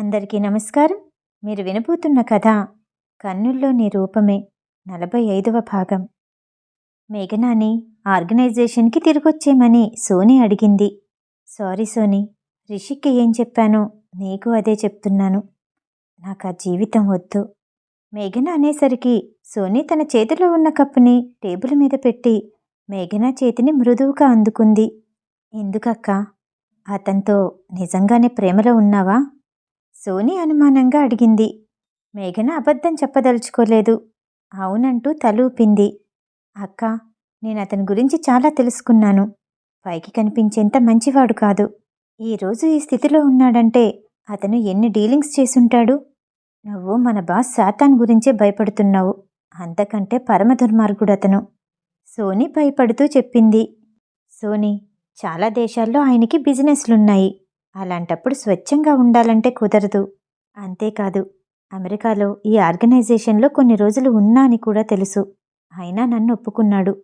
అందరికీ నమస్కారం. మీరు వినబోతున్న కథ కన్నుల్లో నీ రూపమే నలభై ఐదవ భాగం. మేఘనాని ఆర్గనైజేషన్కి తిరిగొచ్చేమని సోనీ అడిగింది. సారీ సోనీ రిషిక్కి ఏం చెప్పానో నీకు అదే చెప్తున్నాను. నాకు ఆ జీవితం వద్దు. మేఘన అనేసరికి సోనీ తన చేతిలో ఉన్న కప్పుని టేబుల్ మీద పెట్టి మేఘన చేతిని మృదువుగా అందుకుంది. ఎందుకక్కా? అతనితో నిజంగానే ప్రేమలో ఉన్నావా? సోనీ అనుమానంగా అడిగింది. మేఘన అబద్ధం చెప్పదలుచుకోలేదు. అవునంటూ తలూపింది అక్క నేను అతని గురించి చాలా తెలుసుకున్నాను. పైకి కనిపించేంత మంచివాడు కాదు. ఈరోజు ఈ స్థితిలో ఉన్నాడంటే అతను ఎన్ని డీలింగ్స్ చేసుంటాడు? నువ్వు మన బాస్ సాతాన్ గురించే భయపడుతున్నావు. అంతకంటే పరమ దుర్మార్గుడు అతను. సోనీ భయపడుతూ చెప్పింది. సోనీ చాలా దేశాల్లో ఆయనకి బిజినెస్లున్నాయి. అలాంటప్పుడు స్వచ్ఛంగా ఉండాలంటే కుదరదు. అంతేకాదు అమెరికాలో ఈ ఆర్గనైజేషన్లో కొన్ని రోజులు ఉన్నా అని కూడా తెలుసు. అయినా నన్ను ఒప్పుకున్నాడు.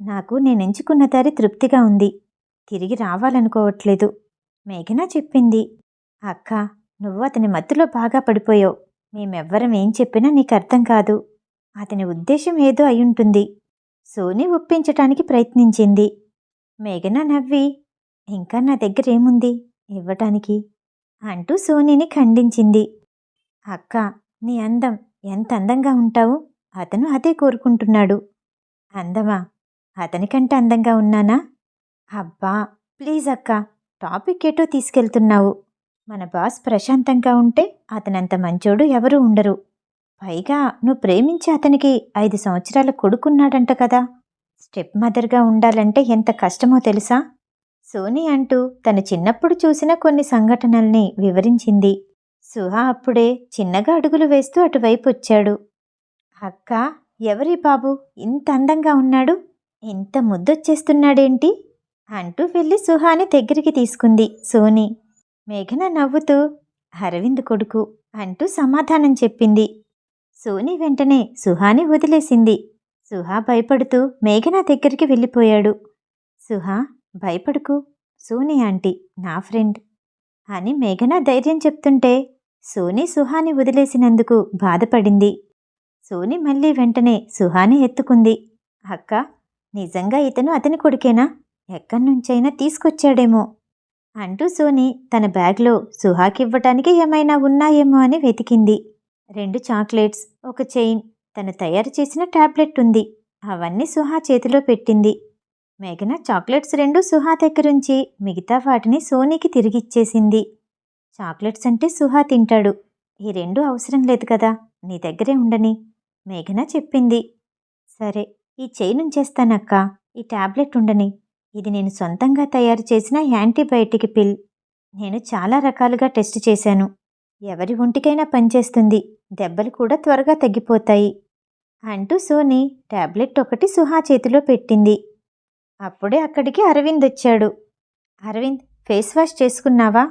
నాకు నేను ఎంచుకున్న దారి తృప్తిగా ఉంది. తిరిగి రావాలనుకోవట్లేదు. మేఘన చెప్పింది అక్క నువ్వు అతని మత్తులో బాగా పడిపోయావు. మేమెవ్వరం ఏం చెప్పినా నీకు అర్థం కాదు. అతని ఉద్దేశం ఏదో అయ్యుంటుంది. సోనీ ఒప్పించటానికి ప్రయత్నించింది. మేఘన నవ్వి ఇంకా నా దగ్గర ఏముంది? ఇవ్వటానికి అంటూ సోనీని ఖండించింది. అక్క నీ అందం ఎంత అందంగా ఉంటావు? అతను అదే కోరుకుంటున్నాడు. అందమా? అతనికంటే అందంగా ఉన్నానా? అబ్బా ప్లీజ్ అక్క టాపిక్ ఏటో తీసుకెళ్తున్నావు. మన బాస్ ప్రశాంతంగా ఉంటే అతనంత మంచోడు ఎవరూ ఉండరు. పైగా నువ్వు ప్రేమించి అతనికి ఐదు సంవత్సరాల కొడుకున్నాడంట కదా. స్టెప్ మదర్గా ఉండాలంటే ఎంత కష్టమో తెలుసా? సోనీ అంటూ తను చిన్నప్పుడు చూసిన కొన్ని సంఘటనల్ని వివరించింది. సుహా అప్పుడే చిన్నగా అడుగులు వేస్తూ అటువైపు వచ్చాడు అక్క ఎవరి బాబు? ఇంత అందంగా ఉన్నాడు? ఇంత ముద్దొచ్చేస్తున్నాడేంటి? అంటూ వెళ్ళి సుహాని దగ్గరికి తీసుకుంది సోనీ. మేఘన నవ్వుతూ అరవింద్ కొడుకు అంటూ సమాధానం చెప్పింది. సోనీ వెంటనే సుహాని వదిలేసింది. సుహా భయపడుతూ మేఘన దగ్గరికి వెళ్ళిపోయాడు. సుహా భయపడుకు. సోనీ ఆంటీ నా ఫ్రెండ్. అని మేఘన ధైర్యం చెప్తుంటే సోనీ సుహాని వదిలేసినందుకు బాధపడింది. సోనీ మళ్ళీ వెంటనే సుహాని ఎత్తుకుంది. అక్క నిజంగా ఇతను అతని కొడుకేనా? ఎక్కడి నుంచైనా తీసుకొచ్చాడేమో. అంటూ సోనీ తన బ్యాగ్లో సుహాకివ్వటానికి ఏమైనా ఉన్నాయేమో అని వెతికింది. రెండు చాక్లెట్స్ ఒక చైన్ తను తయారు చేసిన టాబ్లెట్ ఉంది. అవన్నీ సుహా చేతిలో పెట్టింది. మేఘన చాక్లెట్స్ రెండు సుహా దగ్గరుంచి మిగతా వాటిని సోనీకి తిరిగిచ్చేసింది. చాక్లెట్స్ అంటే సుహా తింటాడు. ఈ రెండు అవసరం లేదు కదా నీ దగ్గరే ఉండని. మేఘన చెప్పింది. సరే ఈ చైన్ ఉంచేస్తానక్క ఈ టాబ్లెట్ ఉండని. ఇది నేను సొంతంగా తయారు చేసిన యాంటీబయాటిక్ పిల్. నేను చాలా రకాలుగా టెస్ట్ చేశాను. ఎవరి ఒంటికైనా పనిచేస్తుంది. దెబ్బలు కూడా త్వరగా తగ్గిపోతాయి. అంటూ సోనీ టాబ్లెట్ ఒకటి సుహా చేతిలో పెట్టింది. అప్పుడే అక్కడికి అరవింద్ వచ్చాడు. అరవింద్ ఫేస్ వాష్ చేసుకున్నావా?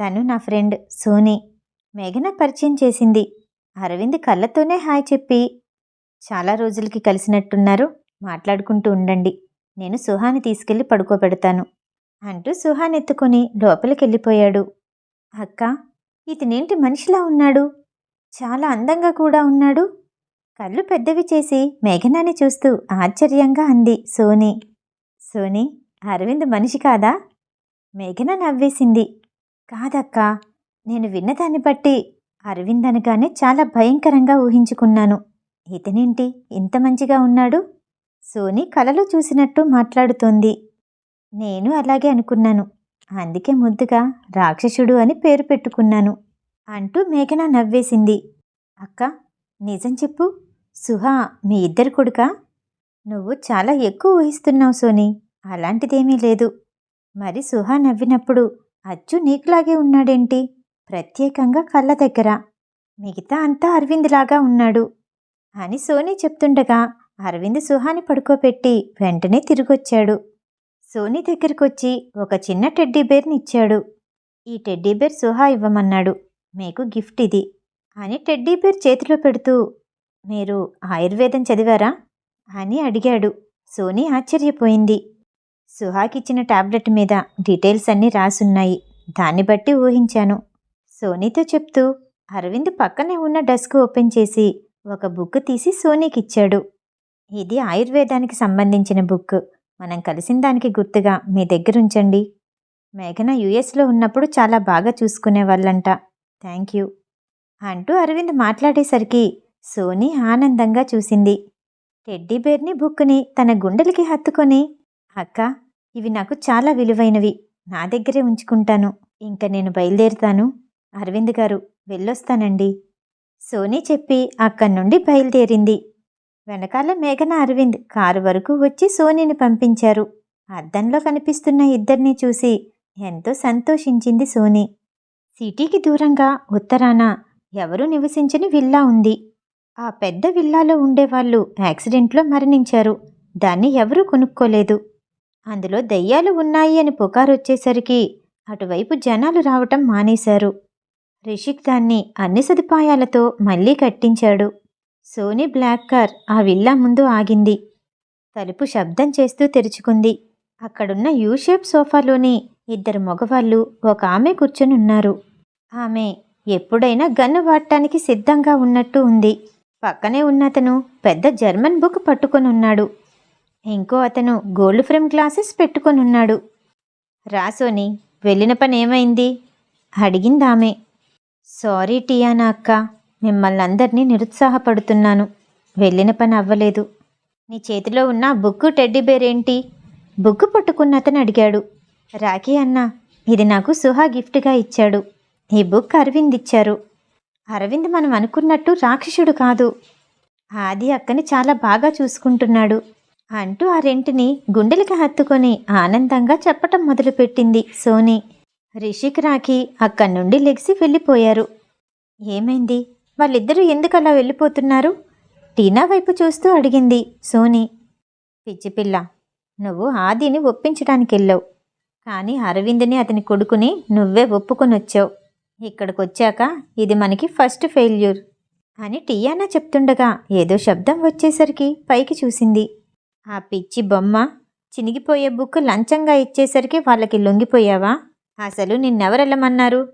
తను నా ఫ్రెండ్ సోనీ. మేఘన పరిచయం చేసింది. అరవింద్ కళ్ళతోనే హాయ్ చెప్పి చాలా రోజులకి కలిసినట్టున్నారు. మాట్లాడుకుంటూ ఉండండి. నేను సుహాని తీసుకెళ్ళి పడుకోబెడతాను. అంటూ సుహాన్ ఎత్తుకొని లోపలికెళ్ళిపోయాడు. అక్క ఇతనేంటి మనిషిలా ఉన్నాడు? చాలా అందంగా కూడా ఉన్నాడు? కళ్ళు పెద్దవి చేసి మేఘనాని చూస్తూ ఆశ్చర్యంగా అంది సోనీ. సోనీ అరవింద్ మనిషి కాదా? మేఘన నవ్వేసింది. కాదక్కా నేను విన్నదాన్ని బట్టి అరవింద్ అనగానే చాలా భయంకరంగా ఊహించుకున్నాను. ఇతనేంటి? ఇంత మంచిగా ఉన్నాడు? సోనీ కలలో చూసినట్టు మాట్లాడుతోంది. నేను అలాగే అనుకున్నాను. అందుకే ముద్దుగా రాక్షసుడు అని పేరు పెట్టుకున్నాను అంటూ మేఘన నవ్వేసింది. అక్క నిజం చెప్పు. సుహా మీ ఇద్దరు కొడుకా? నువ్వు చాలా ఎక్కువ ఊహిస్తున్నావు సోనీ. అలాంటిదేమీ లేదు. మరి సుహా నవ్వినప్పుడు అచ్చు నీకులాగే ఉన్నాడేంటి? ప్రత్యేకంగా కళ్ళ దగ్గర. మిగతా అంతా అరవింద్లాగా ఉన్నాడు. అని సోనీ చెప్తుండగా అరవింద్ సుహాని పడుకోబెట్టి వెంటనే తిరిగొచ్చాడు. సోనీ దగ్గరకొచ్చి ఒక చిన్న టెడ్డీ బేర్ని ఇచ్చాడు. ఈ టెడ్డీ బేర్ సుహా ఇవ్వమన్నాడు. మీకు గిఫ్ట్ ఇది అని టెడ్డీ బేర్ చేతిలో పెడుతూ మీరు ఆయుర్వేదం చదివారా? అని అడిగాడు. సోనీ ఆశ్చర్యపోయింది. సుహాకిచ్చిన టాబ్లెట్ మీద డీటెయిల్స్ అన్నీ రాసున్నాయి. దాన్ని బట్టి ఊహించాను. సోనీతో చెప్తూ అరవింద్ పక్కనే ఉన్న డెస్క్ ఓపెన్ చేసి ఒక బుక్ తీసి సోనీకి ఇచ్చాడు ఇది ఆయుర్వేదానికి సంబంధించిన బుక్. మనం కలిసిన దానికి గుర్తుగా మీ దగ్గర ఉంచండి. మేఘన యుఎస్లో ఉన్నప్పుడు చాలా బాగా చూసుకునేవాళ్ళంట థ్యాంక్ యూ. అంటూ అరవింద్ మాట్లాడేసరికి సోనీ ఆనందంగా చూసింది. టెడ్డీ బేర్ని బుక్ని తన గుండెలకి హత్తుకొని అక్క ఇవి నాకు చాలా విలువైనవి. నా దగ్గరే ఉంచుకుంటాను. ఇంకా నేను బయలుదేరుతాను. అరవింద్ గారు వెళ్ళొస్తానండి. సోనీ చెప్పి అక్కడి నుండి బయలుదేరింది. వెనకాల మేఘన అరవింద్ కారు వరకు వచ్చి సోనీని పంపించారు. అద్దంలో కనిపిస్తున్న ఇద్దరిని చూసి ఎంతో సంతోషించింది సోనీ. సిటీకి దూరంగా ఉత్తరాన ఎవరూ నివసించని విల్లా ఉంది. ఆ పెద్ద విల్లాలో ఉండేవాళ్ళు యాక్సిడెంట్లో మరణించారు. దాన్ని ఎవరూ కొనుక్కోలేదు. అందులో దయ్యాలు ఉన్నాయి అని పుకారొచ్చేసరికి అటువైపు జనాలు రావటం మానేశారు. రిషిక్ దాన్ని అన్ని సదుపాయాలతో మళ్ళీ కట్టించాడు. సోనీ బ్లాక్ కార్ ఆ విల్లా ముందు ఆగింది. తలుపు శబ్దం చేస్తూ తెరుచుకుంది. అక్కడున్న యూ షేప్ సోఫాలోని ఇద్దరు మగవాళ్ళు ఒక ఆమె కూర్చునున్నారు. ఆమె ఎప్పుడైనా గన్ను వాడటానికి సిద్ధంగా ఉన్నట్టు ఉంది. పక్కనే ఉన్న అతను పెద్ద జర్మన్ బుక్ పట్టుకొని ఉన్నాడు ఇంకో అతను గోల్డ్ ఫ్రేమ్ గ్లాసెస్ పెట్టుకొని ఉన్నాడు. రాసోని వెళ్ళిన పని ఏమైంది? అడిగిందామె. సారీ టియానా అక్క మిమ్మల్ని అందరినీ నిరుత్సాహపడుతున్నాను. వెళ్ళిన పని అవ్వలేదు. నీ చేతిలో ఉన్న బుక్కు టెడ్డీ బేర్ ఏంటి? బుక్కు పట్టుకున్న అతను అడిగాడు. రాఖీ అన్న ఇది నాకు సుహా గిఫ్ట్గా ఇచ్చాడు. ఈ బుక్ అరవింద్ ఇచ్చారు. అరవింద్ మనం అనుకున్నట్టు రాక్షసుడు కాదు. ఆది అక్కని చాలా బాగా చూసుకుంటున్నాడు. అంటూ ఆ రెంటిని గుండెలకి హత్తుకొని ఆనందంగా చెప్పటం మొదలుపెట్టింది సోనీ. రిషిక్ రాఖీ అక్కడి నుండి లెగ్సి వెళ్ళిపోయారు. ఏమైంది? వాళ్ళిద్దరూ ఎందుకు అలా వెళ్ళిపోతున్నారు? టీనా వైపు చూస్తూ అడిగింది సోనీ. పిచ్చిపిల్ల నువ్వు ఆదిని ఒప్పించడానికి వెళ్ళావు కానీ అరవింద్ని అతని కొడుకుని నువ్వే ఒప్పుకొని వచ్చావు ఇక్కడికి వచ్చాక ఇది మనకి ఫస్ట్ ఫెయిల్యూర్ అని టీయానా చెప్తుండగా ఏదో శబ్దం వచ్చేసరికి పైకి చూసింది. ఆ పిచ్చి బొమ్మ చినిగిపోయే బుక్ లంచంగా ఇచ్చేసరికి వాళ్ళకి లొంగిపోయావా? అసలు నిన్నెవరెళ్ళమన్నారు?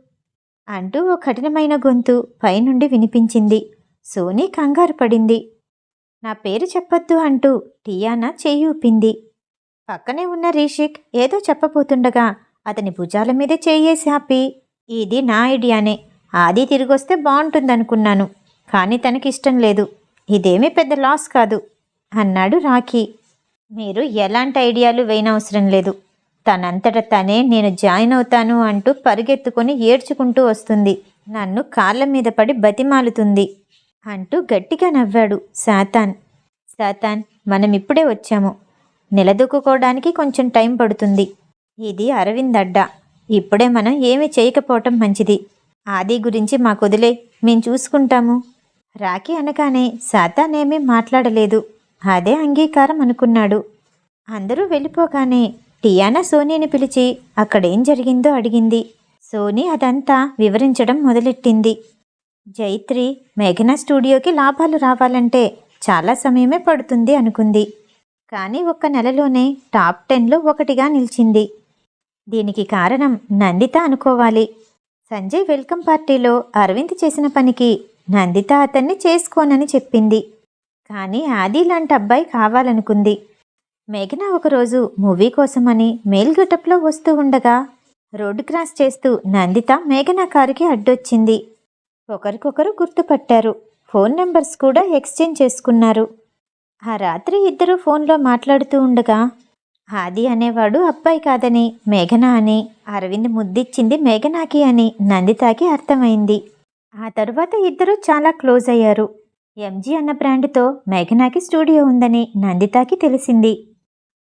అంటూ ఓ కఠినమైన గొంతు పైనుండి వినిపించింది. సోనీ కంగారు పడింది. నా పేరు చెప్పొద్దు అంటూ టియానా చేయూపింది ఊపింది. పక్కనే ఉన్న రీషిక్ ఏదో చెప్పబోతుండగా అతని భుజాల మీదే చేయేసి ఆపి ఇది నా ఐడియానే. ఆది తిరిగొస్తే బాగుంటుందనుకున్నాను. కానీ తనకిష్టం లేదు. ఇదేమీ పెద్ద లాస్ కాదు అన్నాడు రాఖీ. మీరు ఎలాంటి ఐడియాలు వేయనవసరం లేదు. తనంతట తనే నేను జాయిన్ అవుతాను అంటూ పరిగెత్తుకొని ఏడ్చుకుంటూ వస్తుంది. నన్ను కాళ్ళ మీద పడి బతిమాలుతుంది అంటూ గట్టిగా నవ్వాడు సాతాన్. సాతాన్ మనం ఇప్పుడే వచ్చాము. నిలదొక్కుకోవడానికి కొంచెం టైం పడుతుంది. ఇది అరవింద్ అడ్డా. ఇప్పుడే మనం ఏమి చేయకపోవటం మంచిది. ఆది గురించి మాకు వదిలే మేం చూసుకుంటాము. రాఖీ అనగానే సాతానేమీ మాట్లాడలేదు. అదే అంగీకారం అనుకున్నాడు. అందరూ వెళ్ళిపోగానే టియానా సోనీని పిలిచి అక్కడేం జరిగిందో అడిగింది. సోనీ అదంతా వివరించడం మొదలెట్టింది. జైత్రి మేఘనా స్టూడియోకి లాభాలు రావాలంటే చాలా సమయమే పడుతుంది అనుకుంది. కానీ ఒక్క నెలలోనే టాప్ టెన్లో ఒకటిగా నిలిచింది. దీనికి కారణం నందిత అనుకోవాలి. సంజయ్ వెల్కమ్ పార్టీలో అరవింద్ చేసిన పనికి నందిత అతన్ని చేసుకోనని చెప్పింది. కానీ ఆది లాంటి అబ్బాయి కావాలనుకుంది. మేఘన ఒకరోజు మూవీ కోసమని మేల్ గెటప్లో వస్తూ ఉండగా రోడ్డు క్రాస్ చేస్తూ నందిత మేఘన కారుకి అడ్డొచ్చింది. ఒకరికొకరు గుర్తుపట్టారు. ఫోన్ నెంబర్స్ కూడా ఎక్స్చేంజ్ చేసుకున్నారు. ఆ రాత్రి ఇద్దరు ఫోన్లో మాట్లాడుతూ ఉండగా ఆది అనేవాడు అబ్బాయి కాదని మేఘన అని అరవింద్ ముద్దిచ్చింది మేఘనాకి అని నందితాకి అర్థమైంది. ఆ తరువాత ఇద్దరు చాలా క్లోజ్ అయ్యారు. ఎంజీ అన్న బ్రాండ్తో మేఘనాకి స్టూడియో ఉందని నందితాకి తెలిసింది.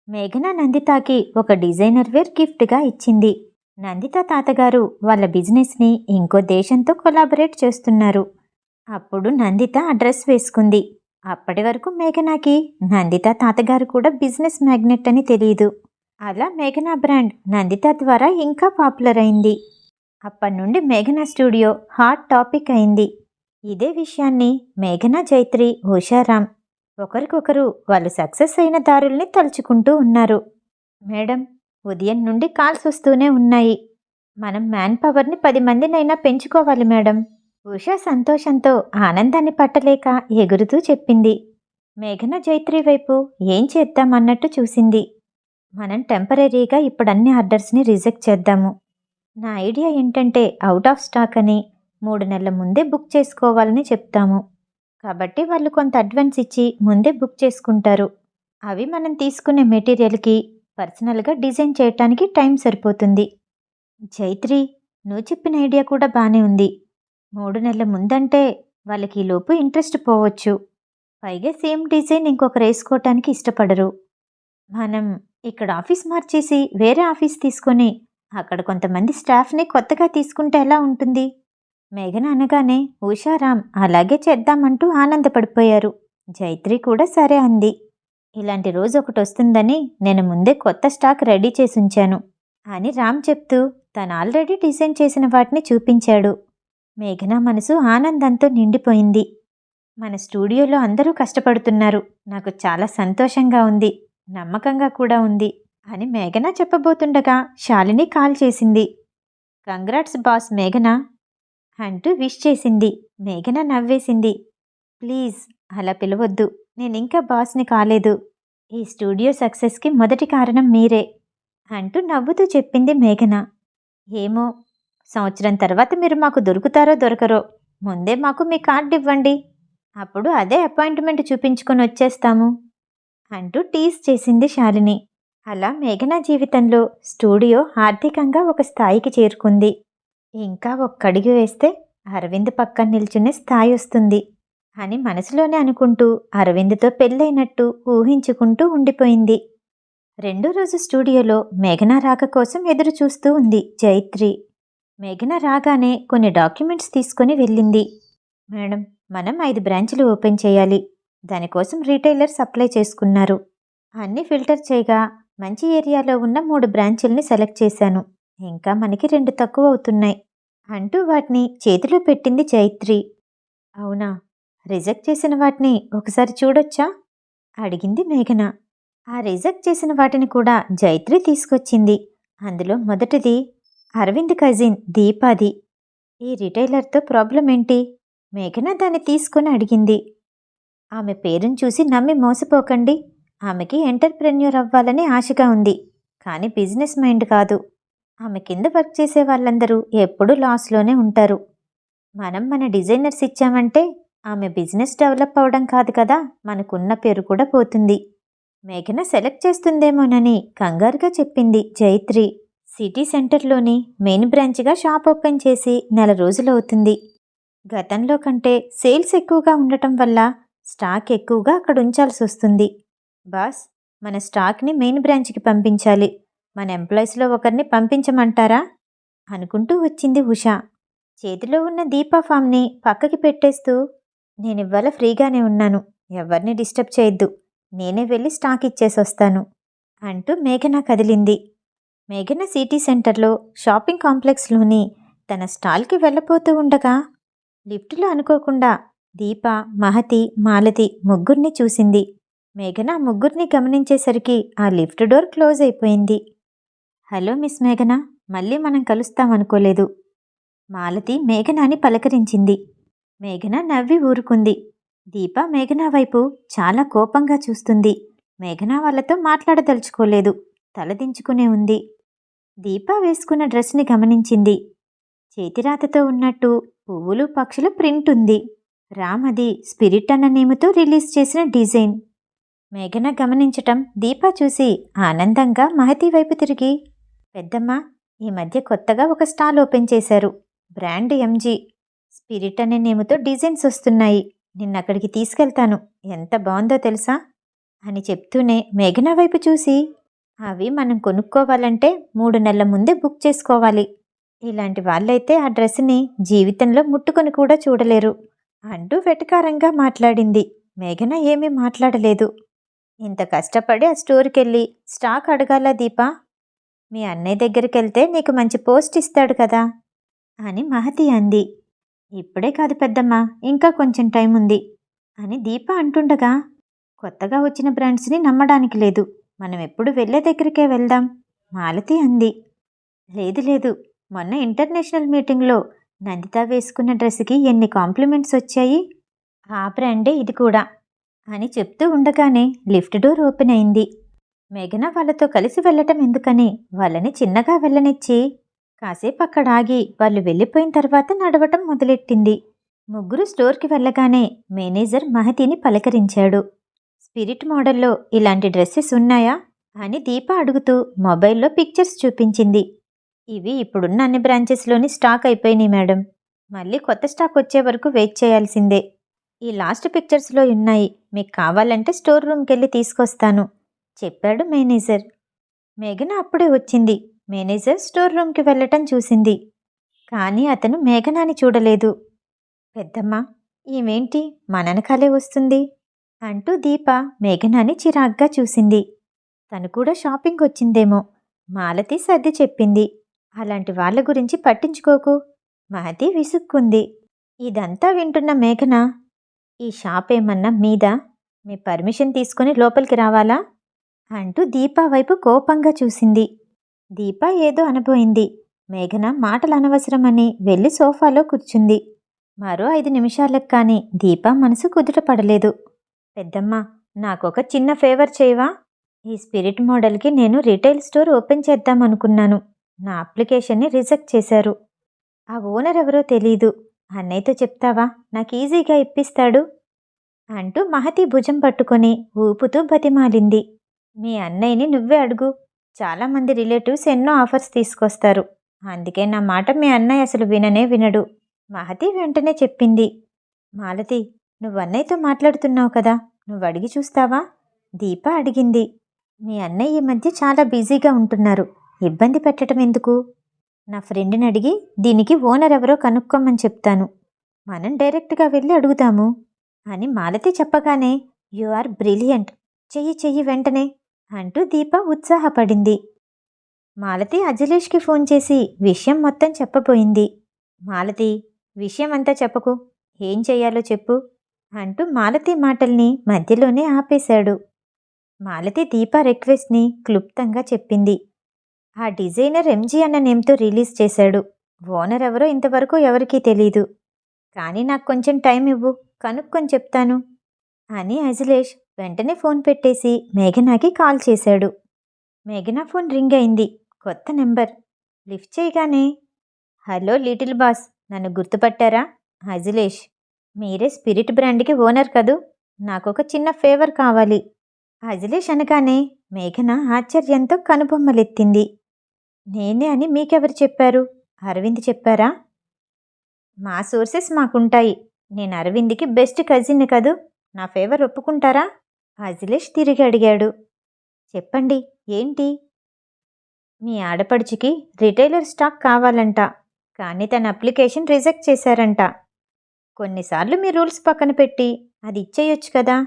మేఘన నందితాకి ఒక డిజైనర్ వేర్ గిఫ్ట్గా ఇచ్చింది. నందిత తాతగారు వాళ్ళ బిజినెస్ని ఇంకో దేశంతో కొలాబరేట్ చేస్తున్నారు. అప్పుడు నందిత అడ్రస్ వేసుకుంది. అప్పటి వరకు మేఘనాకి నందిత తాతగారు కూడా బిజినెస్ మ్యాగ్నెట్ అని తెలియదు అలా మేఘనా బ్రాండ్ నందిత ద్వారా ఇంకా పాపులర్ అయింది. అప్పటి నుండి మేఘనా స్టూడియో హాట్ టాపిక్ అయింది. ఇదే విషయాన్ని మేఘనా జైత్రి ఉషారాం ఒకరికొకరు వాళ్ళు సక్సెస్ అయిన దారుల్ని తలుచుకుంటూ ఉన్నారు. మేడం ఉదయం నుండి కాల్స్ వస్తూనే ఉన్నాయి. మనం మ్యాన్ పవర్ని పది మందినైనా పెంచుకోవాలి మేడం. ఉషా సంతోషంతో ఆనందాన్ని పట్టలేక ఎగురుతూ చెప్పింది. మేఘన జైత్రి వైపు ఏం చేద్దామన్నట్టు చూసింది. మనం టెంపరీగా ఇప్పుడు అన్ని ఆర్డర్స్ని రిజెక్ట్ చేద్దాము. నా ఐడియా ఏంటంటే అవుట్ ఆఫ్ స్టాక్ అని మూడు నెలల ముందే బుక్ చేసుకోవాలని చెప్తాము. కాబట్టి వాళ్ళు కొంత అడ్వాన్స్ ఇచ్చి ముందే బుక్ చేసుకుంటారు. అవి మనం తీసుకునే మెటీరియల్కి పర్సనల్గా డిజైన్ చేయటానికి టైం సరిపోతుంది. జైత్రి నువ్వు చెప్పిన ఐడియా కూడా బాగానే ఉంది. మూడు నెలల ముందంటే వాళ్ళకి ఈ లోపు ఇంట్రెస్ట్ పోవచ్చు. పైగా సేమ్ డిజైన్ ఇంకొకరు వేసుకోవటానికి ఇష్టపడరు. మనం ఇక్కడ ఆఫీస్ మార్చేసి వేరే ఆఫీస్ తీసుకొని అక్కడ కొంతమంది స్టాఫ్ని కొత్తగా తీసుకుంటే ఎలా ఉంటుంది? మేఘన అనగానే ఉషారాం అలాగే చేద్దామంటూ ఆనందపడిపోయారు. జైత్రి కూడా సరే అంది. ఇలాంటి రోజు ఒకటి వస్తుందని నేను ముందే కొత్త స్టాక్ రెడీ చేసి ఉంచాను అని రామ్ చెప్తూ తను ఆల్రెడీ డిజైన్ చేసిన వాటిని చూపించాడు. మేఘన మనసు ఆనందంతో నిండిపోయింది. మన స్టూడియోలో అందరూ కష్టపడుతున్నారు. నాకు చాలా సంతోషంగా ఉంది. నమ్మకంగా కూడా ఉంది అని మేఘన చెప్పబోతుండగా శాలిని కాల్ చేసింది. కంగ్రాట్స్ బాస్ మేఘన. అంటూ విష్ చేసింది. మేఘన నవ్వేసింది. ప్లీజ్ అలా పిలవద్దు. నేను ఇంకా బాస్ని కాలేదు. ఈ స్టూడియో సక్సెస్కి మొదటి కారణం మీరే అంటూ నవ్వుతూ చెప్పింది మేఘన. ఏమో సంవత్సరం తర్వాత మీరు మాకు దొరుకుతారో దొరకరో ముందే మాకు మీ కార్డు ఇవ్వండి. అప్పుడు అదే అపాయింట్మెంట్ చూపించుకొని వచ్చేస్తాము అంటూ టీస్ చేసింది శాలిని. అలా మేఘన జీవితంలో స్టూడియో ఆర్థికంగా ఒక స్థాయికి చేరుకుంది. ఇంకా ఒక్కడిగి వేస్తే అరవింద్ పక్కన నిల్చునే స్థాయి వస్తుంది అని మనసులోనే అనుకుంటూ అరవింద్తో పెళ్ళైనట్టు ఊహించుకుంటూ ఉండిపోయింది. రెండో రోజు స్టూడియోలో మేఘన రాక కోసం ఎదురు చూస్తూ ఉంది జైత్రి. మేఘన రాగానే కొన్ని డాక్యుమెంట్స్ తీసుకొని వెళ్ళింది. మేడం మనం ఐదు బ్రాంచ్లు ఓపెన్ చేయాలి. దానికోసం రీటైలర్స్ అప్లై చేసుకున్నారు. అన్ని ఫిల్టర్ చేయగా మంచి ఏరియాలో ఉన్న మూడు బ్రాంచీల్ని సెలెక్ట్ చేశాను. ఇంకా మనకి రెండు తక్కువ అవుతున్నాయి అంటూ వాటిని చేతిలో పెట్టింది జైత్రి. అవునా? రిజెక్ట్ చేసిన వాటిని ఒకసారి చూడొచ్చా? అడిగింది మేఘన. ఆ రిజెక్ట్ చేసిన వాటిని కూడా జైత్రి తీసుకొచ్చింది. అందులో మొదటిది అరవింద్ కజిన్ దీపాది. ఈ రిటైలర్తో ప్రాబ్లం ఏంటి? మేఘన దాన్ని తీసుకొని అడిగింది. ఆమె పేరును చూసి నమ్మి మోసపోకండి. ఆమెకి ఎంటర్ప్రెన్యూర్ అవ్వాలని ఆశగా ఉంది. కానీ బిజినెస్ మైండ్ కాదు. ఆమె కింద వర్క్ చేసే వాళ్ళందరూ ఎప్పుడూ లాస్లోనే ఉంటారు. మనం మన డిజైనర్స్ ఇచ్చామంటే ఆమె బిజినెస్ డెవలప్ అవడం కాదు కదా మనకున్న పేరు కూడా పోతుంది. మేఘన సెలెక్ట్ చేస్తుందేమోనని కంగారుగా చెప్పింది జైత్రి. సిటీ సెంటర్లోని మెయిన్ బ్రాంచ్గా షాప్ ఓపెన్ చేసి నెల రోజులవుతుంది గతంలో కంటే సేల్స్ ఎక్కువగా ఉండటం వల్ల స్టాక్ ఎక్కువగా అక్కడ ఉంచాల్సి వస్తుంది. బాస్ మన స్టాక్ని మెయిన్ బ్రాంచ్కి పంపించాలి. మన ఎంప్లాయీస్లో ఒకరిని పంపించమంటారా? అనుకుంటూ వచ్చింది ఉషా. చేతిలో ఉన్న దీపా ఫామ్ని పక్కకి పెట్టేస్తూ నేను ఇవాళ ఫ్రీగానే ఉన్నాను. ఎవరిని డిస్టర్బ్ చేయొద్దు. నేనే వెళ్ళి స్టాక్ ఇచ్చేసి వస్తాను అంటూ మేఘన కదిలింది. మేఘన సిటీ సెంటర్లో షాపింగ్ కాంప్లెక్స్లోని తన స్టాల్కి వెళ్ళబోతూ ఉండగా లిఫ్ట్లో అనుకోకుండా దీప మహతి మాలతి ముగ్గురిని చూసింది. మేఘన ముగ్గురిని గమనించేసరికి ఆ లిఫ్ట్ డోర్ క్లోజ్ అయిపోయింది. హలో మిస్ మేఘన మళ్ళీ మనం కలుస్తామనుకోలేదు మాలతి మేఘనాని పలకరించింది. మేఘన నవ్వి ఊరుకుంది. దీప మేఘన వైపు చాలా కోపంగా చూస్తుంది. మేఘన వాళ్ళతో మాట్లాడదలుచుకోలేదు. తలదించుకునే ఉంది. దీప వేసుకున్న డ్రెస్ని గమనించింది. చేతిరాతతో ఉన్నట్టు పువ్వులు పక్షుల ప్రింట్ ఉంది. రామ్ అది స్పిరిట్ అన్న నేముతో రిలీజ్ చేసిన డిజైన్. మేఘన గమనించటం దీప చూసి ఆనందంగా మహతి వైపు తిరిగి పెద్దమ్మ ఈ మధ్య కొత్తగా ఒక స్టాల్ ఓపెన్ చేశారు. Brand MG. స్పిరిట్ అనే నేముతో డిజైన్స్ వస్తున్నాయి. నిన్న అక్కడికి తీసుకెళ్తాను. ఎంత బాగుందో తెలుసా? అని చెప్తూనే మేఘన వైపు చూసి అవి మనం కొనుక్కోవాలంటే మూడు నెలల ముందే బుక్ చేసుకోవాలి. ఇలాంటి వాళ్ళైతే ఆ డ్రెస్ని జీవితంలో ముట్టుకొని కూడా చూడలేరు అంటూ వెటకారంగా మాట్లాడింది. మేఘన ఏమీ మాట్లాడలేదు. ఇంత కష్టపడి ఆ స్టోర్కి వెళ్ళి స్టాక్ అడగాల దీపా? మీ అన్నయ్య దగ్గరికి వెళ్తే నీకు మంచి పోస్ట్ ఇస్తాడు కదా? అని మహతి అంది. ఇప్పుడే కాదు పెద్దమ్మా ఇంకా కొంచెం టైం ఉంది అని దీప అంటుండగా కొత్తగా వచ్చిన బ్రాండ్స్ని నమ్మడానికి లేదు. మనం ఎప్పుడు వెళ్ళే దగ్గరికే వెళ్దాం? మాలతి అంది. లేదు లేదు. మొన్న ఇంటర్నేషనల్ మీటింగ్లో నందిత వేసుకున్న డ్రెస్కి ఎన్ని కాంప్లిమెంట్స్ వచ్చాయి? ఆ బ్రాండే ఇది కూడా అని చెప్తూ ఉండగానే లిఫ్ట్ డోర్ ఓపెన్ అయింది. మేఘన వాళ్ళతో కలిసి వెళ్ళటం ఎందుకని? వాళ్ళని చిన్నగా వెళ్ళనిచ్చి. కాసేపు అక్కడ ఆగి వాళ్ళు వెళ్ళిపోయిన తర్వాత నడవటం మొదలెట్టింది. ముగ్గురు స్టోర్కి వెళ్ళగానే మేనేజర్ మహతిని పలకరించాడు. స్పిరిట్ మోడల్లో ఇలాంటి డ్రెస్సెస్ ఉన్నాయా? అని దీప అడుగుతూ మొబైల్లో పిక్చర్స్ చూపించింది. ఇవి ఇప్పుడున్న అన్ని బ్రాంచెస్లోని స్టాక్ అయిపోయినాయి మేడం. మళ్ళీ కొత్త స్టాక్ వచ్చే వరకు వెయిట్ చేయాల్సిందే. ఈ లాస్ట్ పిక్చర్స్లో ఉన్నాయి. మీకు కావాలంటే స్టోర్ రూమ్కి వెళ్ళి తీసుకొస్తాను. చెప్పాడు మేనేజర్. మేఘన అప్పుడే వచ్చింది. మేనేజర్ స్టోర్ రూమ్కి వెళ్ళటం చూసింది. కానీ అతను మేఘనాని చూడలేదు. పెద్దమ్మ ఈమెంటి మననకాలే వస్తుంది? అంటూ దీప మేఘనాని చిరాగ్గా చూసింది. తను కూడా షాపింగ్ వచ్చిందేమో? మాలతి సర్ది చెప్పింది. అలాంటి వాళ్ళ గురించి పట్టించుకోకు. మహతి విసుక్కుంది. ఇదంతా వింటున్న మేఘన ఈ షాప్ ఏమన్నా మీద? మీ పర్మిషన్ తీసుకుని లోపలికి రావాలా? అంటూ దీపా వైపు కోపంగా చూసింది. దీప ఏదో అనబోయింది. మేఘన మాటలు అనవసరమని వెళ్ళి సోఫాలో కూర్చుంది. మరో ఐదు నిమిషాలకు కానీ దీప మనసు కుదుట పడలేదు. పెద్దమ్మ నాకొక చిన్న ఫేవర్ చేయవా? ఈ స్పిరిట్ మోడల్కి నేను రిటైల్ స్టోర్ ఓపెన్ చేద్దాం అనుకున్నాను. నా అప్లికేషన్ని రిజెక్ట్ చేశారు. ఆ ఓనర్ ఎవరో తెలీదు. అన్నయ్యతో చెప్తావా? నాకు ఈజీగా ఇప్పిస్తాడు. అంటూ మహతి భుజం పట్టుకొని ఊపుతూ బతిమాలింది. మీ అన్నయ్యని నువ్వే అడుగు. చాలామంది రిలేటివ్స్ ఎన్నో ఆఫర్స్ తీసుకొస్తారు. అందుకే నా మాట మీ అన్నయ్య అసలు విననే వినడు. మహతి వెంటనే చెప్పింది. మాలతి నువ్వు అన్నయ్యతో మాట్లాడుతున్నావు కదా నువ్వు అడిగి చూస్తావా? దీప అడిగింది. మీ అన్నయ్య ఈ మధ్య చాలా బిజీగా ఉంటున్నారు. ఇబ్బంది పెట్టడం ఎందుకు? నా ఫ్రెండ్ని అడిగి దీనికి ఓనర్ ఎవరో కనుక్కోమని చెప్తాను. మనం డైరెక్ట్గా వెళ్ళి అడుగుతాము. అని మాలతి చెప్పగానే యు ఆర్ బ్రిలియంట్. చెయ్యి చెయ్యి వెంటనే. అంటూ దీప ఉత్సాహపడింది. మాలతి అజలేష్కి ఫోన్ చేసి విషయం మొత్తం చెప్పబోయింది. మాలతి విషయం అంతా చెప్పకు. ఏం చేయాలో చెప్పు అంటూ మాలతి మాటల్ని మధ్యలోనే ఆపేశాడు. మాలతి దీప రిక్వెస్ట్ని క్లుప్తంగా చెప్పింది. ఆ డిజైనర్ ఎంజీ అన్న నేమ్తో రిలీజ్ చేశాడు. ఓనర్ ఎవరో ఇంతవరకు ఎవరికీ తెలీదు. కానీ నాకు కొంచెం టైం ఇవ్వు కనుక్కొని చెప్తాను అని అజిలేష్ వెంటనే ఫోన్ పెట్టేసి మేఘనాకి కాల్ చేశాడు. మేఘనా ఫోన్ రింగ్ అయింది. కొత్త నెంబర్. లిఫ్ట్ చేయగానే హలో లిటిల్ బాస్ నన్ను గుర్తుపట్టారా? అజిలేష్ మీరే స్పిరిట్ బ్రాండ్కి ఓనర్ కదూ? ఒక చిన్న ఫేవర్ కావాలి. అజిలేష్ అనగానే మేఘన ఆశ్చర్యంతో కనుబొమ్మలెత్తింది. నేనే అని మీకెవరు చెప్పారు? అరవింద్ చెప్పారా? మా సోర్సెస్ మాకుంటాయి. నేను అరవింద్కి బెస్ట్ కజిన్ కదూ? నా ఫేవర్ ఒప్పుకుంటారా? అజిలేష్ తిరిగి అడిగాడు. చెప్పండి ఏంటి? మీ ఆడపడుచుకి రిటైలర్ స్టాక్ కావాలంట కానీ తన అప్లికేషన్ రిజెక్ట్ చేశారంట. కొన్నిసార్లు మీ రూల్స్ పక్కన పెట్టి అది ఇచ్చేయొచ్చు కదా?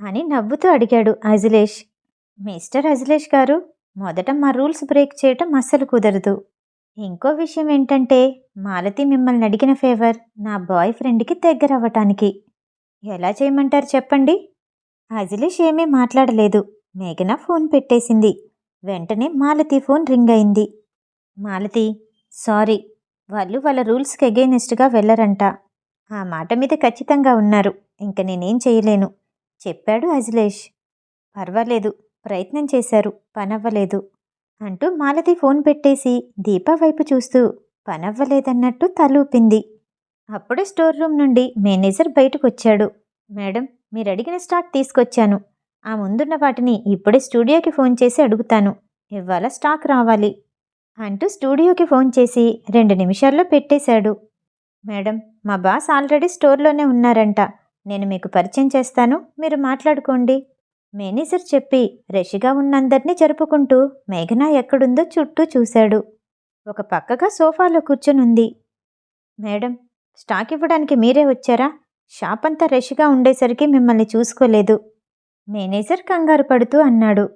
అని నవ్వుతూ అడిగాడు అజిలేష్ మిస్టర్ అజిలేష్ గారు మొదట మా రూల్స్ బ్రేక్ చేయటం అస్సలు కుదరదు. ఇంకో విషయం ఏంటంటే మాలతి మిమ్మల్ని అడిగిన ఫేవర్ నా బాయ్ ఫ్రెండ్కి దగ్గర అవ్వటానికి ఎలా చేయమంటారు చెప్పండి? అజిలేష్ ఏమీ మాట్లాడలేదు. మేఘన ఫోన్ పెట్టేసింది. వెంటనే మాలతి ఫోన్ రింగ్ అయింది. మాలతి సారీ వాళ్ళు వాళ్ళ రూల్స్కి అగెయినెస్ట్గా వెళ్ళరంట. ఆ మాట మీద ఖచ్చితంగా ఉన్నారు. ఇంక నేనేం చేయలేను. చెప్పాడు అజిలేష్. పర్వాలేదు ప్రయత్నం చేశారు. పనవ్వలేదు అంటూ మాలతి ఫోన్ పెట్టేసి దీపా వైపు చూస్తూ పనవ్వలేదన్నట్టు తలూపింది. అప్పుడే స్టోర్ రూమ్ నుండి మేనేజర్ బయటకు వచ్చాడు మేడం మీరు అడిగిన స్టాక్ తీసుకొచ్చాను. ఆ ముందున్న వాటిని ఇప్పుడే స్టూడియోకి ఫోన్ చేసి అడుగుతాను. ఇవాళ స్టాక్ రావాలి అంటూ స్టూడియోకి ఫోన్ చేసి రెండు నిమిషాల్లో పెట్టేశాడు. మేడం మా బాస్ ఆల్రెడీ స్టోర్లోనే ఉన్నారంట. నేను మీకు పరిచయం చేస్తాను. మీరు మాట్లాడుకోండి. మేనేజర్ చెప్పి రష్గా ఉన్నందరినీ జరుపుకుంటూ మేఘన ఎక్కడుందో చుట్టూ చూశాడు. ఒక పక్కగా సోఫాలో కూర్చునుంది. మేడం స్టాక్ ఇవ్వడానికి మీరే వచ్చారా? షాప్ అంతా రష్గా ఉండేసరికి మిమ్మల్ని చూసుకోలేదు. మేనేజర్ కంగారు పడుతూ అన్నాడు.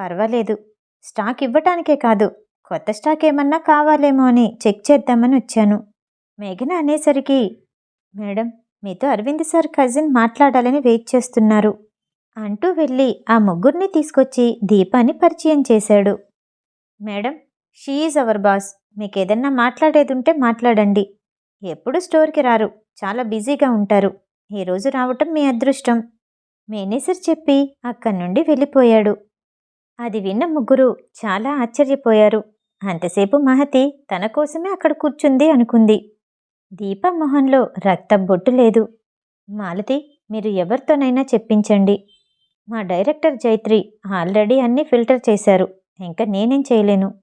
పర్వాలేదు. స్టాక్ ఇవ్వటానికే కాదు. కొత్త స్టాక్ ఏమన్నా కావాలేమో అని చెక్ చేద్దామని వచ్చాను. మేఘన అనేసరికి మేడం మీతో అరవింద్ సార్ కజిన్ మాట్లాడాలని వెయిట్ చేస్తున్నారు అంటూ వెళ్ళి ఆ ముగ్గురిని తీసుకొచ్చి దీపాన్ని పరిచయం చేశాడు. Madam she is our boss. మీకేదన్నా మాట్లాడేది ఉంటే మాట్లాడండి. ఎప్పుడు స్టోర్కి రారు. చాలా బిజీగా ఉంటారు. ఈరోజు రావటం మీ అదృష్టం. మేనేజర్ చెప్పి అక్కడి నుండి వెళ్ళిపోయాడు. అది విన్న ముగ్గురు చాలా ఆశ్చర్యపోయారు. అంతసేపు మహతి తన కోసమే అక్కడ కూర్చుంది అనుకుంది. దీప మొహంలో రక్తం బొట్టు లేదు. మాలతి మీరు ఎవరితోనైనా చెప్పించండి. మా డైరెక్టర్ జైత్రి ఆల్రెడీ అన్నీ ఫిల్టర్ చేశారు. ఇంకా నేనేం చేయలేను.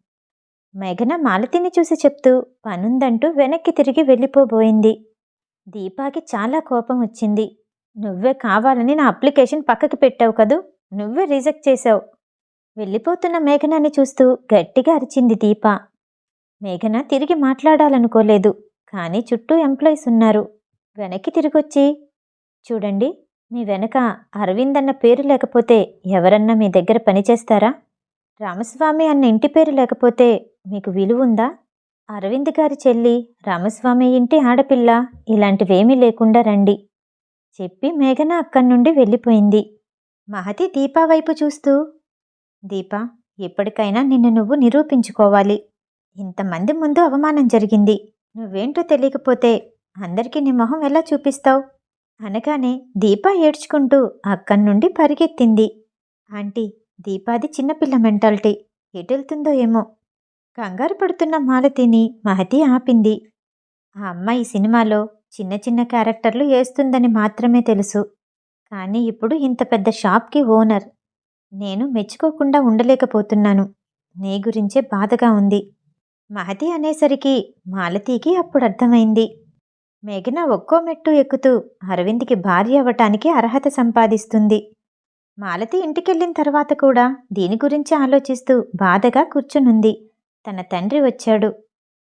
మేఘన మాలతిని చూసి చెప్తూ పనుందంటూ వెనక్కి తిరిగి వెళ్ళిపోబోయింది. దీపాకి చాలా కోపం వచ్చింది. నువ్వే కావాలని నా అప్లికేషన్ పక్కకి పెట్టావు కదూ? నువ్వే రిజెక్ట్ చేశావు. వెళ్ళిపోతున్న మేఘనాన్ని చూస్తూ గట్టిగా అరిచింది దీప. మేఘన తిరిగి మాట్లాడాలనుకోలేదు కానీ చుట్టూ ఎంప్లాయీస్ ఉన్నారు. వెనక్కి తిరిగొచ్చి చూడండి మీ వెనక అరవింద్ అన్న పేరు లేకపోతే ఎవరన్నా మీ దగ్గర పనిచేస్తారా రామస్వామి అన్న ఇంటి పేరు లేకపోతే మీకు విలువుందా? అరవింద్ గారి చెల్లి రామస్వామి ఇంటి ఆడపిల్ల ఇలాంటివేమీ లేకుండా రండి. చెప్పి మేఘన అక్కడి నుండి వెళ్ళిపోయింది. మహతి దీపా వైపు చూస్తూ దీపా ఎప్పటికైనా నిన్ను నువ్వు నిరూపించుకోవాలి. ఇంతమంది ముందు అవమానం జరిగింది. నువ్వేంటో తెలియకపోతే అందరికీ నీ మొహం ఎలా చూపిస్తావు? అనగానే దీపా ఏడ్చుకుంటూ అక్కడి నుండి పరిగెత్తింది. ఆంటీ దీపాది చిన్నపిల్ల మెంటాలిటీ. ఎటెళ్తుందో ఏమో. కంగారు పడుతున్న మాలతిని మహతి ఆపింది. ఆ అమ్మాయి సినిమాలో చిన్న చిన్న క్యారెక్టర్లు వేస్తుందని మాత్రమే తెలుసు. కానీ ఇప్పుడు ఇంత పెద్ద షాప్కి ఓనర్. నేను మెచ్చుకోకుండా ఉండలేకపోతున్నాను. నీ గురించే బాధగా ఉంది. మహతి అనేసరికి మాలతీకి అప్పుడు అర్థమైంది. మేఘన ఒక్కో మెట్టు ఎక్కుతూ అరవింద్కి భార్య అవ్వటానికి అర్హత సంపాదిస్తుంది. మాలతి ఇంటికెళ్ళిన తర్వాత కూడా దీని గురించి ఆలోచిస్తూ బాధగా కూర్చునుంది. తన తండ్రి వచ్చాడు.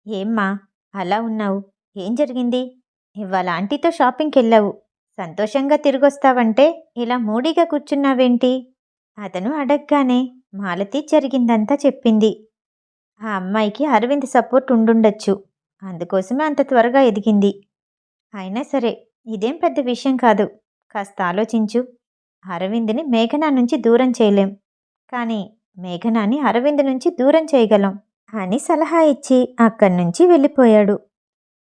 ఏమ్మా అలా ఉన్నావు? ఏం జరిగింది? ఇవాళ ఆంటీతో షాపింగ్కి వెళ్ళావు సంతోషంగా తిరిగొస్తావంటే ఇలా మూడీగా కూర్చున్నావేంటి? అతను అడగగానే మాలతి జరిగిందంతా చెప్పింది. ఆ అమ్మాయికి అరవింద్ సపోర్ట్ ఉండుండొచ్చు. అందుకోసమే అంత త్వరగా ఎదిగింది. అయినా సరే ఇదేం పెద్ద విషయం కాదు. కాస్త ఆలోచించు. అరవింద్ని మేఘనా నుంచి దూరం చేయలేం. కానీ మేఘనాని అరవింద్ నుంచి దూరం చేయగలం. అని సలహా ఇచ్చి అక్కడి నుంచి వెళ్ళిపోయాడు.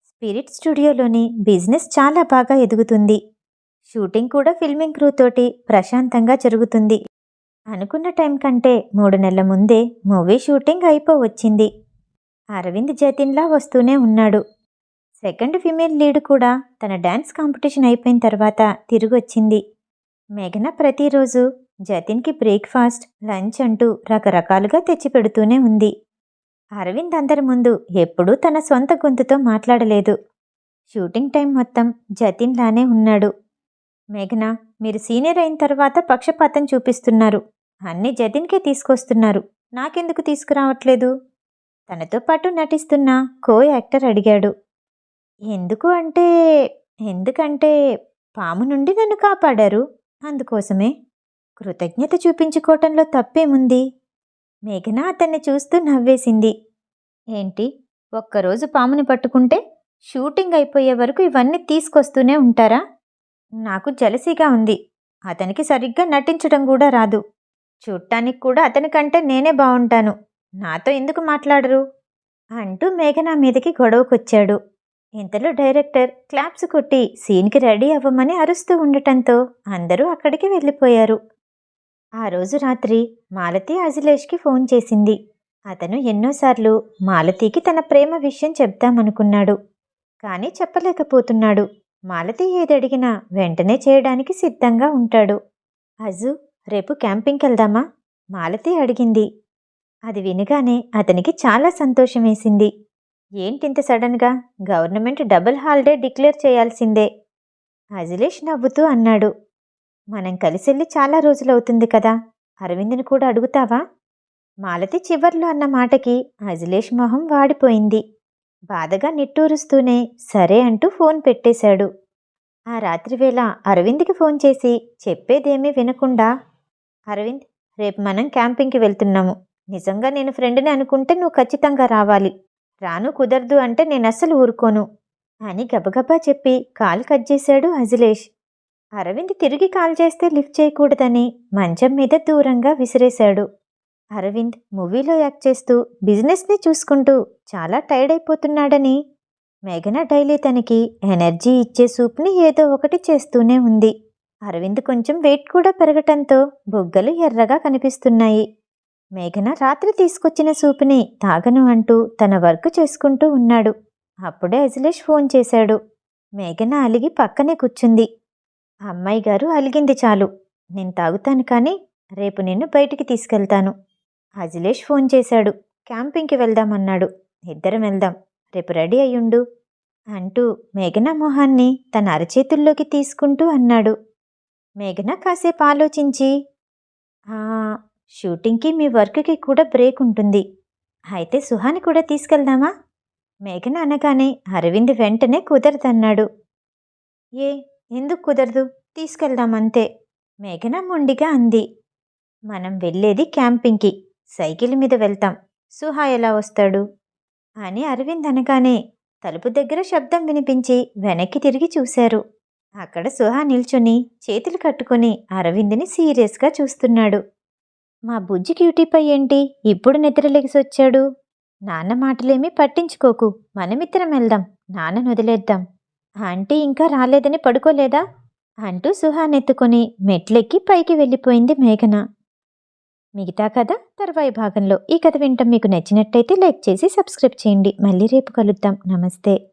స్పిరిట్ స్టూడియోలోని బిజినెస్ చాలా బాగా ఎదుగుతుంది. షూటింగ్ కూడా ఫిల్మింగ్ క్రూ తోటి ప్రశాంతంగా జరుగుతుంది. అనుకున్న టైం కంటే మూడు నెలల ముందే మూవీ షూటింగ్ అయిపోవచ్చింది. అరవింద్ జతిన్లా వస్తూనే ఉన్నాడు. సెకండ్ ఫిమేల్ లీడ్ కూడా తన డ్యాన్స్ కాంపిటీషన్ అయిపోయిన తర్వాత తిరిగొచ్చింది. మేఘన ప్రతిరోజు జతిన్కి బ్రేక్ఫాస్ట్ లంచ్ అంటూ రకరకాలుగా తెచ్చిపెడుతూనే ఉంది. అరవింద్ అందరి ముందు ఎప్పుడూ తన సొంత గొంతుతో మాట్లాడలేదు. షూటింగ్ టైం మొత్తం జతిన్లానే ఉన్నాడు. మేఘన మీరు సీనియర్ అయిన తర్వాత పక్షపాతం చూపిస్తున్నారు. అన్ని జతిన్కే తీసుకొస్తున్నారు. నాకెందుకు తీసుకురావట్లేదు? తనతో పాటు నటిస్తున్న కో యాక్టర్ అడిగాడు. ఎందుకు అంటే ఎందుకంటే పాము నుండి నన్ను కాపాడారు. అందుకోసమే. కృతజ్ఞత చూపించుకోవటంలో తప్పేముంది? మేఘన అతన్ని చూస్తూ నవ్వేసింది. ఏంటి? ఒక్కరోజు పాముని పట్టుకుంటే షూటింగ్ అయిపోయే వరకు ఇవన్నీ తీసుకొస్తూనే ఉంటారా? నాకు జలసీగా ఉంది. అతనికి సరిగ్గా నటించడం కూడా రాదు. చూడటానికి కూడా అతనికంటే నేనే బాగుంటాను నాతో ఎందుకు మాట్లాడరు? అంటూ మేఘన మీదకి గొడవకొచ్చాడు. ఇంతలో డైరెక్టర్ క్లాప్స్ కొట్టి సీన్కి రెడీ అవ్వమని అరుస్తూ ఉండటంతో అందరూ అక్కడికి వెళ్ళిపోయారు. ఆ రోజు రాత్రి మాలతి అజిలేష్కి ఫోన్ చేసింది. అతను ఎన్నోసార్లు మాలతికి తన ప్రేమ విషయం చెప్దామనుకున్నాడు కానీ చెప్పలేకపోతున్నాడు. మాలతి ఏది అడిగినా వెంటనే చేయడానికి సిద్ధంగా ఉంటాడు. అజు రేపు క్యాంపింగ్కి వెళ్దామా మాలతి అడిగింది. అది వినగానే అతనికి చాలా సంతోషం వేసింది ఏంటింత సడన్గా? గవర్నమెంట్ డబుల్ హాలిడే డిక్లేర్ చేయాల్సిందే. అజిలేష్ నవ్వుతూ అన్నాడు. మనం కలిసెళ్ళి చాలా రోజులవుతుంది కదా అరవింద్ని కూడా అడుగుతావా? మాలతి చివర్లో అన్న మాటకి అజిలేష్ మొహం వాడిపోయింది. బాధగా నిట్టూరుస్తూనే సరే అంటూ ఫోన్ పెట్టేశాడు. ఆ రాత్రివేళ అరవింద్కి ఫోన్ చేసి చెప్పేదేమీ వినకుండా అరవింద్ రేపు మనం క్యాంపింగ్కి వెళ్తున్నాము. నిజంగా నేను ఫ్రెండ్ని అనుకుంటే నువ్వు ఖచ్చితంగా రావాలి. రాను కుదరదు అంటే నేను అస్సలు ఊరుకోను అని గబగబా చెప్పి కాల్ కట్ చేశాడు అజిలేష్. అరవింద్ తిరిగి కాల్ చేస్తే లిఫ్ట్ చేయకూడదని మంచం మీద దూరంగా విసిరేశాడు. అరవింద్ మూవీలో యాక్ట్ చేస్తూ బిజినెస్ని చూసుకుంటూ చాలా టైర్డ్ అయిపోతున్నాడని మేఘన డైలీ తనకి ఎనర్జీ ఇచ్చే సూప్ని ఏదో ఒకటి చేస్తూనే ఉంది. అరవింద్ కొంచెం వెయిట్ కూడా పెరగటంతో బొగ్గలు ఎర్రగా కనిపిస్తున్నాయి. మేఘన రాత్రి తీసుకొచ్చిన సూపుని తాగను అంటూ తన వర్క్ చేసుకుంటూ ఉన్నాడు. అప్పుడే అజిలేష్ ఫోన్ చేశాడు. మేఘన అలిగి పక్కనే కూర్చుంది. అమ్మాయి గారు అలిగింది చాలు. నేను తాగుతాను కానీ రేపు నిన్ను బయటికి తీసుకెళ్తాను. అజిలేష్ ఫోన్ చేశాడు. క్యాంపింగ్కి వెళ్దామన్నాడు. ఇద్దరం వెళ్దాం. రేపు రెడీ అయ్యుండు అంటూ మేఘన మొహాన్ని తన అరచేతుల్లోకి తీసుకుంటూ అన్నాడు. మేఘన కాసేపు ఆలోచించి షూటింగ్కి మీ వర్క్కి కూడా బ్రేక్ ఉంటుంది. అయితే సుహాని కూడా తీసుకెళ్దామా? మేఘన అనగానే అరవింద్ వెంటనే కుదరదన్నాడు. ఏ ఎందుకు కుదరదు? తీసుకెళ్దాం అంతే మేఘన మొండిగా అంది. మనం వెళ్ళేది క్యాంపింగ్కి. సైకిల్ మీద వెళ్తాం. సుహా ఎలా వస్తాడు? అని అరవింద్ అనగానే తలుపు దగ్గర శబ్దం వినిపించి వెనక్కి తిరిగి చూశారు. అక్కడ సుహా నిల్చుని చేతులు కట్టుకొని అరవింద్ని సీరియస్గా చూస్తున్నాడు. మా బుజ్జి క్యూటీపై ఏంటి? ఇప్పుడు నిద్రలెగిసొచ్చాడు నాన్న మాటలేమీ పట్టించుకోకు. మనమిద్దరం వెళ్దాం. నాన్నను వదిలేద్దాం. ఆంటీ ఇంకా రాలేదని పడుకోలేదా? అంటూ సుహానెత్తుకొని మెట్లెక్కి పైకి వెళ్ళిపోయింది మేఘన. మిగతా కథ తర్వాయి భాగంలో ఈ కథ వింటాం మీకు నచ్చినట్టయితే లైక్ చేసి సబ్స్క్రైబ్ చేయండి. మళ్ళీ రేపు కలుద్దాం. నమస్తే.